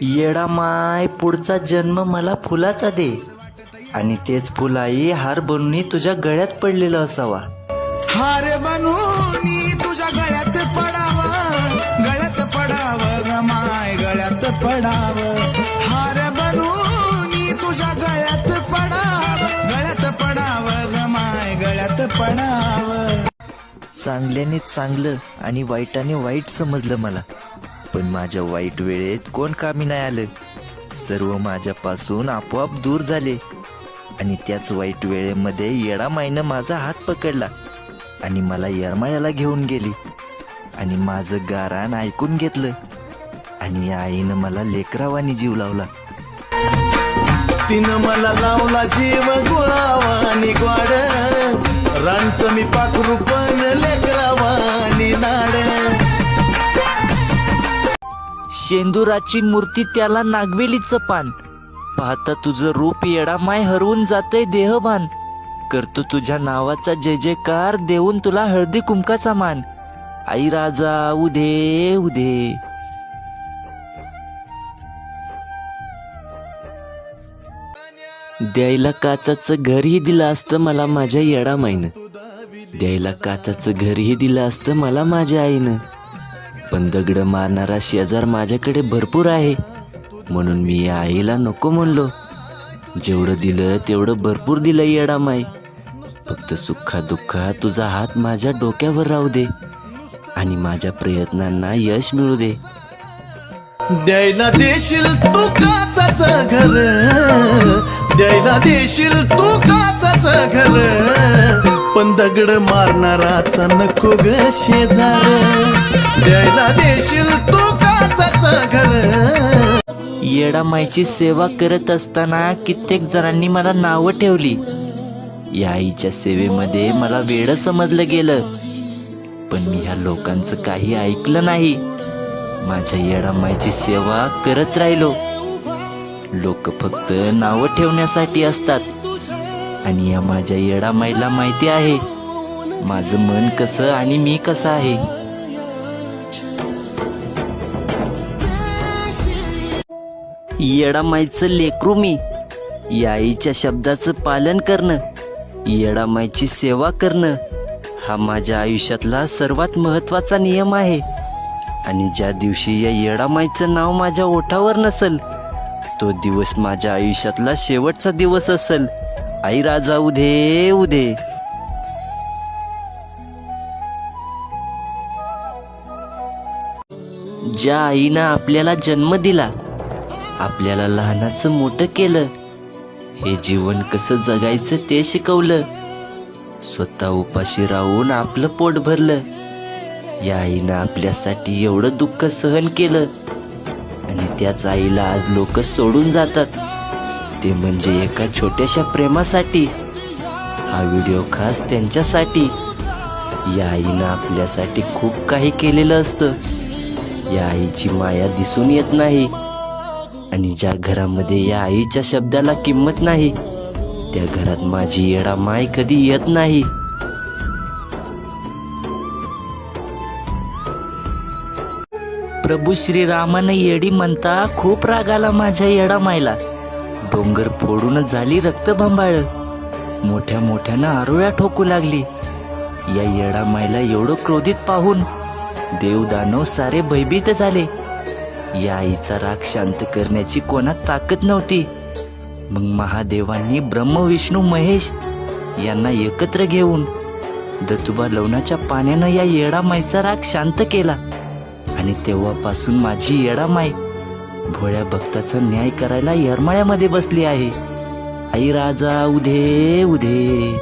येडा माय पुढचा जन्म मला फुलाचा दे. आणि तेच फुलाई हार बनून तुझ्या गळ्यात पडलेलं असावा. हार बनूनी तुझ्या गळ्यात पडाव. गळ्यात पडाव ग माय गळ्यात पडाव. हार बनूनी तुझ्या गळ्यात पडाव. गळ्यात पडाव ग माय गळ्यात पडाव. चांगल्याने चांगलं आणि वाईटाने वाईट समजलं मला. पण माझ्या वाईट वेळेत कोण कामी नाही आलं. सर्व माझ्यापासून आपोआप दूर झाले. आणि त्याच वाईट वेळेमध्ये येडा माईनं माझा हात पकडला आणि मला येरमाळ्याला घेऊन गेली. आणि माझं गारान ऐकून घेतलं. आणि आईनं मला लेकरावानी जीव लावला. तिनं मला लावला जीव गोळावानी ग्वाड. राणचं मी पाखरू शेंदुराची मूर्ती त्याला नागवेलीचं पान. पाहता तुझं रूप येडा माय हरवून जातय देहभान. करतो तुझ्या नावाचा जय जयकार देऊन तुला हळदी कुंकाचा मान. आई राजा उदे उदे. द्यायला काचाचं घरही दिलं असतं मला माझ्या येडा माईनं. द्यायला काचाचं घरही दिलं असतं मला माझ्या आईनं. पण दगड मारणारा शेजार माझ्याकडे भरपूर आहे. म्हणून मी या आईला नको म्हणलो. जेवढं दिलं तेवढं भरपूर दिलं येडा माय फक्त सुखा दुःखा तुझा हात माझ्या डोक्यावर राहू दे आणि माझ्या प्रयत्नांना यश मिळू दे. द्यायला देशील तू काचाच घर. द्यायला देशील तू काचाच घर. पण दगड मारणाराचा नको ग शेजार. द्यायला देशील तू घर. येडा सेवा करत असताना कित्येक जणांनी मला नावं ठेवली. या आईच्या सेवेमध्ये मला वेळ समजलं गेलं. पण मी ह्या लोकांचं काही ऐकलं नाही. माझ्या येडामाईची सेवा करत राहिलो. लोक फक्त नावं ठेवण्यासाठी असतात. आणि या माझ्या येडामाईला माहिती आहे. माझं मन कसं आणि मी कसं आहे? येडामाईचं लेकरू मी. या आईच्या शब्दाचं पालन करणं. येडामाईची सेवा करणं. हा माझ्या आयुष्यातला सर्वात महत्त्वाचा नियम आहे. आणि ज्या दिवशी या येडामाईचं नाव माझ्या ओठावर नसल तो दिवस माझ्या आयुष्यातला शेवटचा दिवस असल. आई राजा उधे उधे ज्या आईनं आपल्याला जन्म दिला आपल्याला लहानाचं मोठं केलं हे जीवन कसं जगायचं ते शिकवलं स्वतः उपाशी राहून आपलं पोट भरलं या आईनं आपल्यासाठी एवढं दुःख सहन केलं आणि त्याच आईला आज लोक सोडून जातात. ते म्हणजे एका छोट्याशा प्रेमासाठी. हा व्हिडिओ खास त्यांच्यासाठी. या आईनं आपल्यासाठी खूप काही केलेलं असतं. या आईची माया दिसून येत नाही. आणि ज्या घरामध्ये या आईच्या शब्दाला किंमत नाही त्या घरात माझी येडा माय कधी येत नाही. प्रभू श्रीरामानं येडी म्हणता खूप राग आला माझ्या येडा मायला डोंगर फोडून झाली रक्त मोठ्या मोठ्यानं आरोळ्या ठोकू लागली. या येडा मायला एवढं क्रोधित पाहून देवदानव सारे भयभीत झाले. या आईचा राग शांत करण्याची कोणात ताकद नव्हती. मग महादेवांनी ब्रह्मविष्णू महेश यांना एकत्र घेऊन दतुबा लवणाच्या पाण्यानं या येडामाईचा राग शांत केला. आणि तेव्हापासून माझी येडामाई भोळ्या भक्ताचा न्याय करायला येरमाळ्यामध्ये बसली आहे. आई राजा उधे उधे.